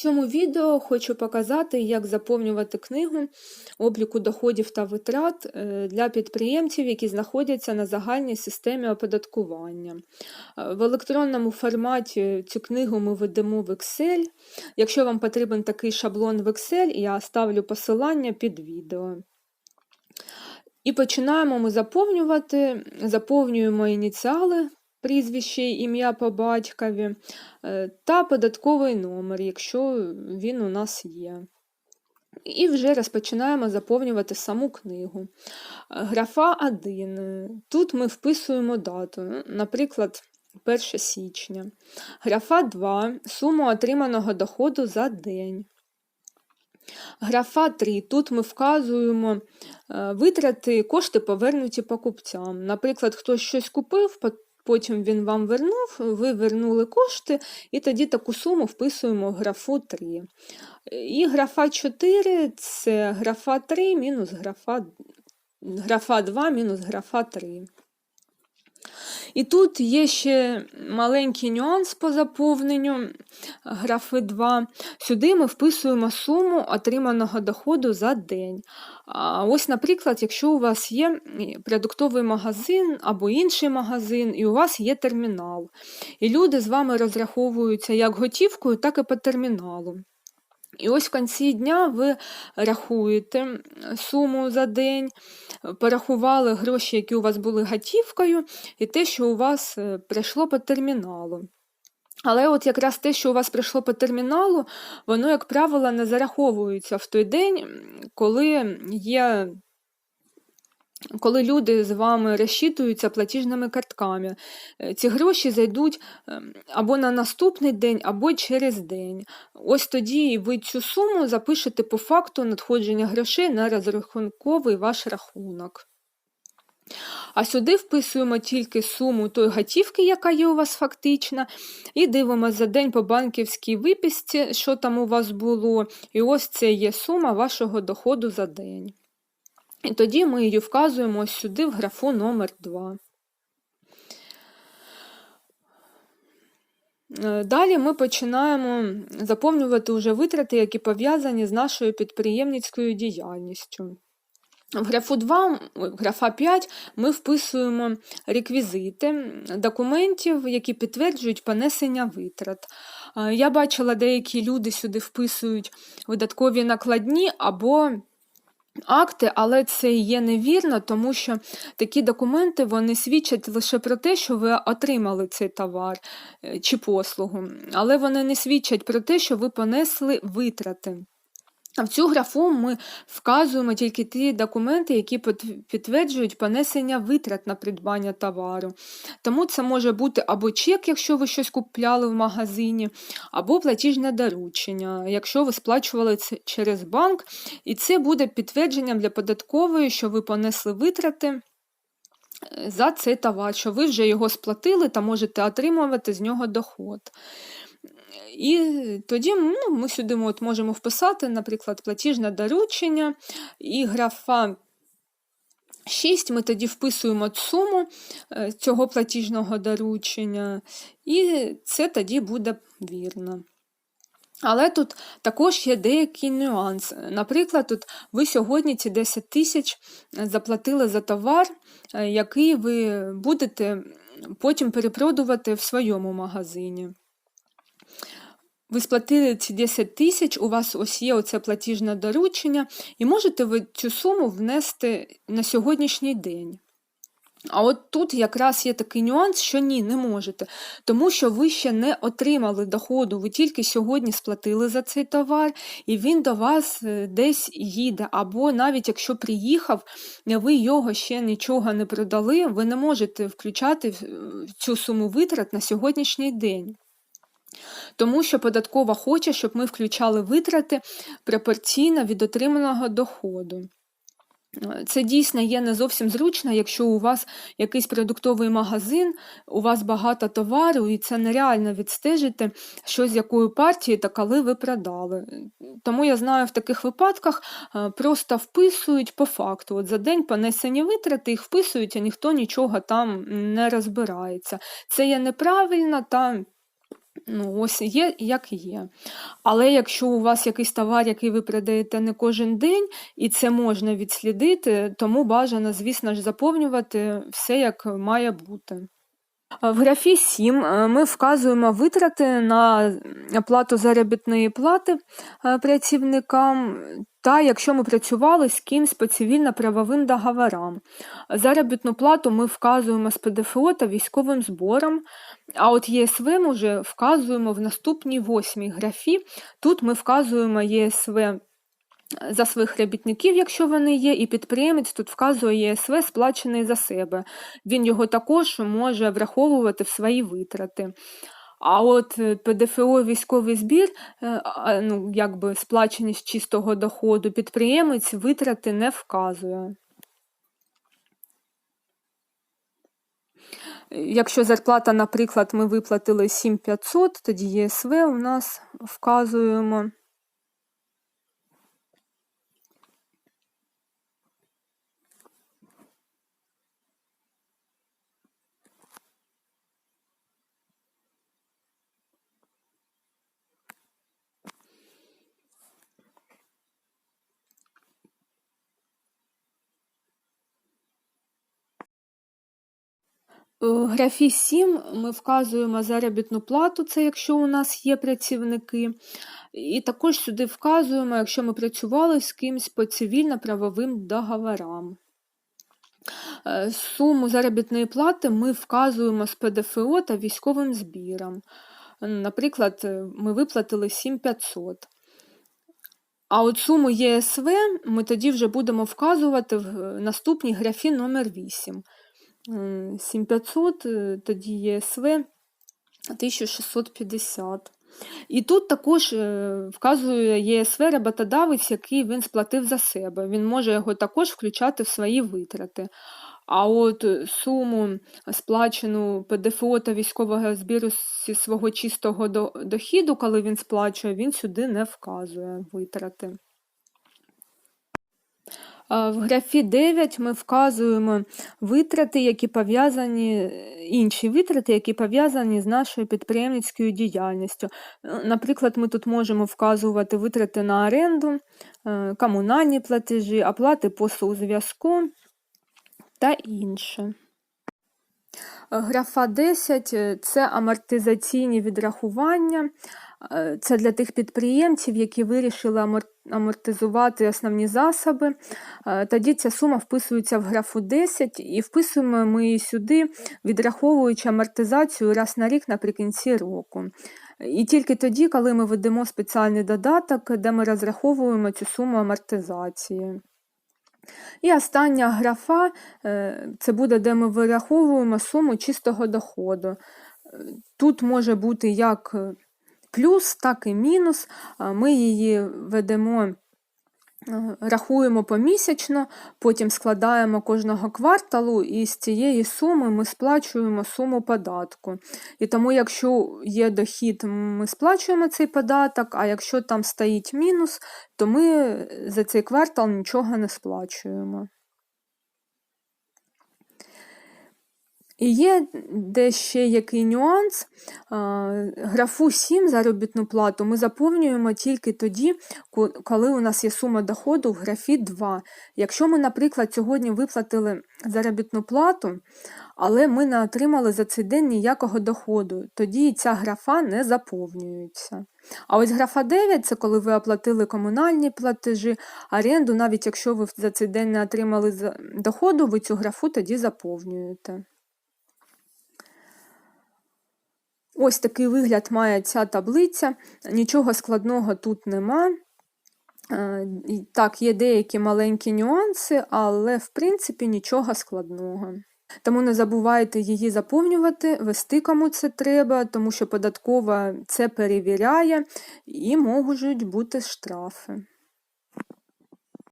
цьому відео хочу показати, як заповнювати книгу обліку доходів та витрат е, для підприємців, які знаходяться на загальній системі оподаткування. Е, В електронному форматі цю книгу ми ведемо в Excel. Якщо вам потрібен такий шаблон в Excel, я ставлю посилання під відео. І починаємо ми заповнювати, заповнюємо ініціали, прізвище, ім'я по батькові е, та податковий номер, якщо він у нас є. І вже розпочинаємо заповнювати саму книгу. Е, Графа 1. Тут ми вписуємо дату, наприклад, 1 січня. Графа 2. Сума отриманого доходу за день. Графа 3. Тут ми вказуємо е, витрати, кошти повернуті покупцям. Наприклад, хтось щось купив, потім він вам вернув, ви вернули кошти, і тоді таку суму вписуємо в графу 3. І графа 4 це графа 3 мінус графа, графа 2 мінус графа 3. І тут є ще маленький нюанс по заповненню графи 2. Сюди ми вписуємо суму отриманого доходу за день. А ось, наприклад, якщо у вас є продуктовий магазин або інший магазин, і у вас є термінал, і люди з вами розраховуються як готівкою, так і по терміналу. І ось в кінці дня ви рахуєте суму за день, порахували гроші, які у вас були готівкою, і те, що у вас е, прийшло по терміналу. Але от якраз те, що у вас прийшло по терміналу, воно, як правило, не зараховується в той день, коли є. Коли люди з вами розчитуються платіжними картками, Е, ці гроші зайдуть ем, або на наступний день, або через день. Ось тоді ви цю суму запишете по факту надходження грошей на розрахунковий ваш рахунок. А сюди вписуємо тільки суму той готівки, яка є у вас фактична, і дивимося за день по банківській виписці, що там у вас було. І ось це є сума вашого доходу за день. І тоді ми її вказуємо ось сюди в графу номер 2. Е, Далі ми починаємо заповнювати вже витрати, які пов'язані з нашою підприємницькою діяльністю. В графу 2, в графа 5 ми вписуємо реквізити документів, які підтверджують понесення витрат. Е, Я бачила, деякі люди сюди вписують видаткові накладні або акти, але це є невірно, тому що такі документи вони свідчать лише про те, що ви отримали цей товар е, чи послугу, але вони не свідчать про те, що ви понесли витрати. А в цю графу ми вказуємо тільки ті документи, які підтверджують понесення витрат на придбання товару. Тому це може бути або чек, якщо ви щось купляли в магазині, або платіжне доручення, якщо ви сплачували це через банк, і це буде підтвердженням для податкової, що ви понесли витрати е, за цей товар, що ви вже його сплатили та можете отримувати з нього доход. І тоді ну, ми сюди от можемо вписати, наприклад, платіжне доручення і графа 6 ми тоді вписуємо суму е, цього платіжного доручення, і це тоді буде вірно. Але тут також є деякий нюанс. Наприклад, тут ви сьогодні ці 10 тисяч заплатили за товар, е, який ви будете потім перепродувати в своєму магазині. Ви сплатили ці 10 тисяч, у вас ось є оце платіжне доручення, і можете ви цю суму внести на сьогоднішній день. А от тут якраз є такий нюанс, що ні, не можете, тому що ви ще не отримали доходу, ви тільки сьогодні сплатили за цей товар, і він до вас е, десь їде. Або навіть якщо приїхав, е, ви його ще нічого не продали, ви не можете включати в цю суму витрат на сьогоднішній день. Тому що податкова хоче, щоб ми включали витрати пропорційно від отриманого доходу. Це дійсно є не зовсім зручно, якщо у вас якийсь продуктовий магазин, у вас багато товару, і це нереально відстежити, що з якої партії та коли ви продали. Тому я знаю, в таких випадках е, просто вписують по факту. От за день понесені витрати, їх вписують, а ніхто нічого там не розбирається. Це є неправильно та Ну, ось є, як є. Але якщо у вас якийсь товар, який ви продаєте не кожен день, і це можна відслідити, тому бажано, звісно ж, заповнювати все, як має бути. В графі 7 е, ми вказуємо витрати на оплату заробітної плати е, працівникам, та якщо ми працювали з кимсь по цивільно-правовим договорам. Заробітну плату ми вказуємо з ПДФО та військовим збором, а от ЄСВ ми вже вказуємо в наступній восьмій графі. Тут ми вказуємо ЄСВ за своїх робітників, якщо вони є, і підприємець тут вказує ЄСВ, сплачений за себе. Він його також може враховувати в свої витрати. А от е, ПДФО військовий збір, е, ну, якби сплаченість чистого доходу, підприємець витрати не вказує. Якщо зарплата, наприклад, ми виплатили 7500, тоді ЄСВ у нас вказуємо. В графі 7 ми вказуємо заробітну плату, це якщо у нас є працівники. І також сюди вказуємо, якщо ми працювали з кимось по цивільно-правовим договорам. Е, суму заробітної плати ми вказуємо з ПДФО та військовим збіром. Наприклад, е, ми виплатили 7500. А от суму ЄСВ ми тоді вже будемо вказувати в наступній графі номер 8 7500, е, тоді ЄСВ 1650. І тут також е, вказує ЄСВ роботодавець, який він сплатив за себе. Він може його також включати в свої витрати. А от суму сплачену ПДФО та військового збіру зі свого чистого дохіду, коли він сплачує, він сюди не вказує витрати. В графі 9 ми вказуємо витрати, які пов'язані, інші витрати, які пов'язані з нашою підприємницькою діяльністю. Наприклад, ми тут можемо вказувати витрати на оренду, е, комунальні платежі, оплати послуг зв'язку та інше. Графа 10 це амортизаційні відрахування. Е, це для тих підприємців, які вирішили амортизувати основні засоби. Е, тоді ця сума вписується в графу 10 і вписуємо ми її сюди, відраховуючи амортизацію раз на рік наприкінці року. І тільки тоді, коли ми ведемо спеціальний додаток, де ми розраховуємо цю суму амортизації. І остання графа е, це буде, де ми вираховуємо суму чистого доходу. Тут може бути як плюс, так і мінус. Ми її ведемо. Е, рахуємо помісячно, потім складаємо кожного кварталу, і з цієї суми ми сплачуємо суму податку. І тому, якщо є дохід, ми сплачуємо цей податок, а якщо там стоїть мінус, то ми за цей квартал нічого не сплачуємо. І є де ще який нюанс. Графу 7 заробітну плату ми заповнюємо тільки тоді, коли у нас є сума доходу в графі 2. Якщо ми, наприклад, сьогодні виплатили заробітну плату, але ми не отримали за цей день ніякого доходу, тоді ця графа не заповнюється. А ось графа 9 це коли ви оплатили комунальні платежі, оренду, навіть якщо ви за цей день не отримали доходу, ви цю графу тоді заповнюєте. Ось такий вигляд має ця таблиця, нічого складного тут нема. Е, так, є деякі маленькі нюанси, але в принципі нічого складного. Тому не забувайте її заповнювати, вести кому це треба, тому що податкова це перевіряє і можуть бути штрафи.